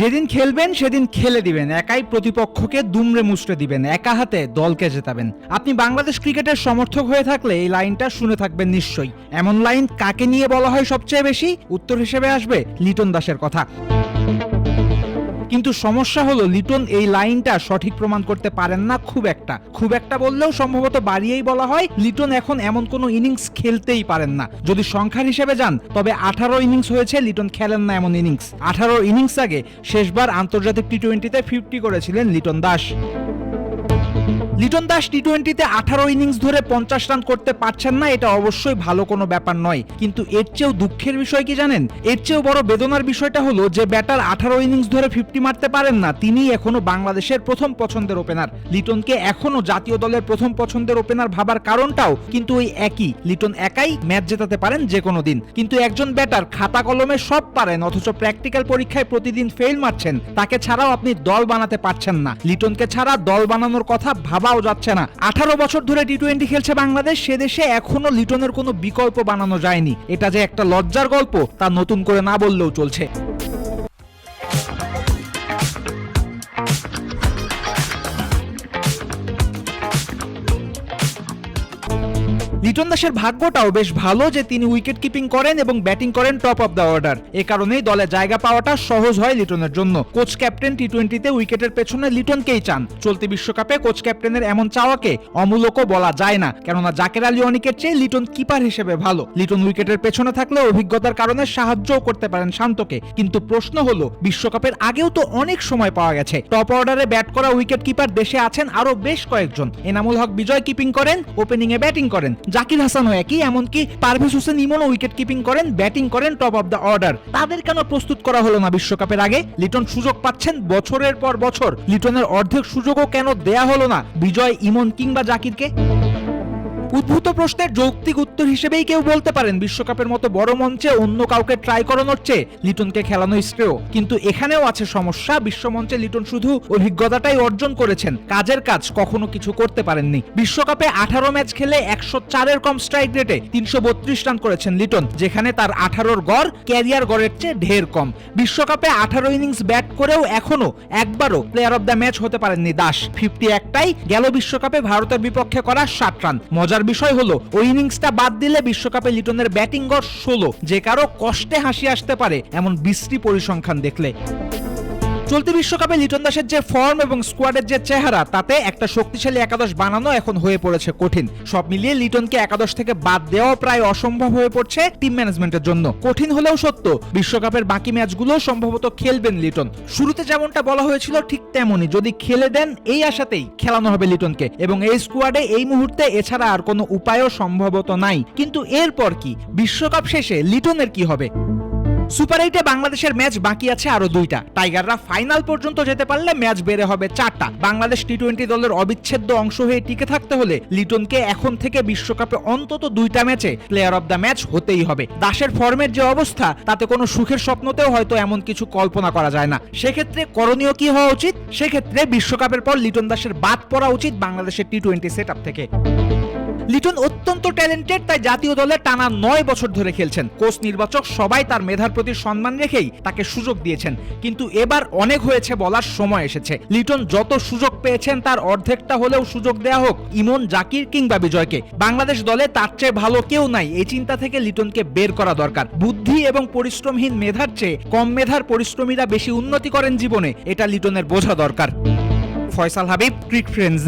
যেদিন খেলবেন, সেদিন খেলে দিবেন। একাই প্রতিপক্ষকে দুমড়ে মুচড়ে দিবেন। একা হাতে দলকে জেতাবেন। আপনি বাংলাদেশ ক্রিকেটের সমর্থক হয়ে থাকলে এই লাইনটা শুনে থাকবেন নিশ্চয়ই। এমন লাইন কাকে নিয়ে বলা হয় সবচেয়ে বেশি? উত্তর হিসেবে আসবে লিটন দাসের কথা। কিন্তু সমস্যা হলো লিটন এই লাইনটা সঠিক প্রমাণ করতে পারেন না খুব একটা। খুব একটা বললেও সম্ভবত বাড়িয়েই বলা হয় লিটন এখন এমন কোনো ইনিংস খেলতেই পারেন না। যদি সংখ্যার হিসেবে যান, তবে আঠারো ইনিংস হয়েছে, লিটন খেলেন না এমন ইনিংস। আঠারো ইনিংস আগে শেষবার আন্তর্জাতিক টি টোয়েন্টিতে ফিফটি করেছিলেন লিটন দাস। লিটন দাস টি টোয়েন্টিতে আঠারো ইনিংস ধরে পঞ্চাশ রান করতে পারছেন না, এটা অবশ্যই ভালো কোনো ব্যাপার নয়। কিন্তু এর চেয়েও দুঃখের বিষয় কি জানেন? এর চেয়েও বড় বেদনার বিষয়টা হলো যে ব্যাটার আঠারো ইনিংস ধরে ফিফটি মারতে পারেন না তিনি এখনও বাংলাদেশের প্রথম পছন্দের ওপেনার লিটনকে এখনও জাতীয় দলের প্রথম পছন্দের ওপেনার ভাবার কারণটাও কিন্তু ওই একই। লিটন একাই ম্যাচ জেতাতে পারেন যে কোনো দিন। কিন্তু একজন ব্যাটার খাতা কলমে সব পারেন, অথচ প্র্যাকটিক্যাল পরীক্ষায় প্রতিদিন ফেল মারছেন, তাকে ছাড়াও আপনি দল বানাতে পারছেন না। লিটনকে ছাড়া দল বানানোর কথা ভাবাও যাচ্ছে না। আঠারো বছর ধরে টি টোয়েন্টি খেলছে বাংলাদেশ, সে দেশে এখনও লিটনের কোনো বিকল্প বানানো যায়নি। এটা যে একটা লজ্জার গল্প, তা নতুন করে না বললেও চলছে। লিটন দাসের ভাগ্যটাও বেশ ভালো যে তিনি উইকেট কিপিং করেন এবং ব্যাটিং করেন টপ অফ দ্য অর্ডার। এ কারণেই দলে জায়গা পাওয়াটা সহজ হয় লিটনের জন্য। কোচ ক্যাপ্টেন টি টোয়েন্টিতে উইকেটের পেছনে লিটনকেই চান। চলতি বিশ্বকাপে কোচ ক্যাপ্টেনের এমন চাওয়াকে অমূলকও বলা যায় না। কেননা জাকের আলী অনিকের চেয়ে লিটন কিপার হিসেবে ভালো। লিটন উইকেটের পেছনে থাকলে অভিজ্ঞতার কারণে সাহায্যও করতে পারেন শান্তকে। কিন্তু প্রশ্ন হলো, বিশ্বকাপের আগেও তো অনেক সময় পাওয়া গেছে। টপ অর্ডারে ব্যাট করা উইকেট কিপার দেশে আছেন আরও বেশ কয়েকজন। এনামুল হক বিজয় কিপিং করেন ওপেনিং এ ব্যাটিং করেন। জাকির হাসান হয়ে কি, এমনকি পারভেজ হোসেন ইমনও উইকেট কিপিং করেন ব্যাটিং করেন টপ অফ দ্য অর্ডার তাদের কেন প্রস্তুত করা হলো না বিশ্বকাপের আগে? লিটন সুযোগ পাচ্ছেন বছরের পর বছর। লিটনের অর্ধেক সুযোগও কেন দেয়া হলো না? বিজয়, ইমন কিংবা জাকিরকে? উদ্ভূত প্রশ্নের যৌক্তিক উত্তর হিসেবেই কেউ বলতে পারেন বিশ্বকাপের মতো বড় মঞ্চে অন্য কাউকে ট্রাই করানোর চেয়ে লিটনকে খেলানো শ্রেয় কিন্তু এখানেও আছে সমস্যা, বিশ্বমঞ্চে লিটন শুধু অভিজ্ঞতাটাই অর্জন করেছেন, কাজের কাজ কখনো কিছু করতে পারেননি। বিশ্বকাপে আঠারো ম্যাচ খেলে একশো চারের কম স্ট্রাইক রেটে তিনশো বত্রিশ রান করেছেন লিটন, যেখানে তার আঠারোর গড় ক্যারিয়ার গড়ের চেয়ে ঢের কম। বিশ্বকাপে আঠারো ইনিংস ব্যাট করেও এখনও একবারও প্লেয়ার অব দ্য ম্যাচ হতে পারেননি দাস। ফিফটি একটাই গেল বিশ্বকাপে ভারতের বিপক্ষে করা ষাট রান। মজার বিষয় হলো ওই ইনিংসটা বাদ দিলে বিশ্বকাপে লিটনের ব্যাটিং গড় ষোলো, যে কারও কষ্টে হাসি আসতে পারে, এমন বিশ্রী পরিসংখ্যান দেখলে। চলতি বিশ্বকাপে লিটন দাসের যে ফর্ম এবং স্কোয়াডের যে চেহারা, তাতে একটা শক্তিশালী একাদশ বানানো এখন হয়ে পড়েছে কঠিন। সব মিলিয়ে লিটনকে একাদশ থেকে বাদ দেওয়া প্রায় অসম্ভব হয়ে পড়ছে টিম ম্যানেজমেন্টের জন্য। কঠিন হলেও সত্য, বিশ্বকাপের বাকি ম্যাচগুলো সম্ভবত খেলবেন লিটন। শুরুতে যেমনটা বলা হয়েছিল, ঠিক তেমনই। যদি খেলে দেন, এই আশাতেই খেলানো হবে লিটনকে। এবং এই স্কোয়াডে এই মুহূর্তে এছাড়া আর কোনো উপায়ও সম্ভবত নাই। কিন্তু এরপর কি? বিশ্বকাপ শেষে লিটনের কি হবে? সুপার এইটে বাংলাদেশের ম্যাচ বাকি আছে আরও দুইটা। টাইগাররা ফাইনাল পর্যন্ত যেতে পারলে ম্যাচ বেড়ে হবে চারটা। বাংলাদেশ টি টোয়েন্টি দলের অবিচ্ছেদ্য অংশ হয়ে টিকে থাকতে হলে লিটনকে এখন থেকে বিশ্বকাপে অন্তত দুইটা ম্যাচে প্লেয়ার অব দ্য ম্যাচ হতেই হবে। দাসের ফর্মের যে অবস্থা, তাতে কোনো সুখের স্বপ্নতেও হয়তো এমন কিছু কল্পনা করা যায় না। সেক্ষেত্রে করণীয় কি হওয়া উচিত? সেক্ষেত্রে বিশ্বকাপের পর লিটন দাসের বাদ পড়া উচিত বাংলাদেশের টি টোয়েন্টি সেট থেকে। লিটন অত্যন্ত ট্যালেন্টেড, তাই জাতীয় দলে টানা নয় বছর ধরে খেলছেন। কোচ নির্বাচক সবাই তার মেধার প্রতি সম্মান রেখেই তাকে সুযোগ দিয়েছেন। কিন্তু এবার অনেক হয়েছে বলার সময় এসেছে। লিটন যত সুযোগ পেয়েছেন, তার অর্ধেকটা হলেও সুযোগ দেয়া হোক, ইমন জাকির কিংবা বিজয়কে। বাংলাদেশ দলে তার চেয়ে ভালো কেউ নাই, এই চিন্তা থেকে লিটনকে বের করা দরকার। বুদ্ধি এবং পরিশ্রমহীন মেধার চেয়ে কম মেধার পরিশ্রমীরা বেশি উন্নতি করেন জীবনে, এটা লিটনের বোঝা দরকার। ফয়সাল হাবিব, ক্রিক ফ্রেন্ডস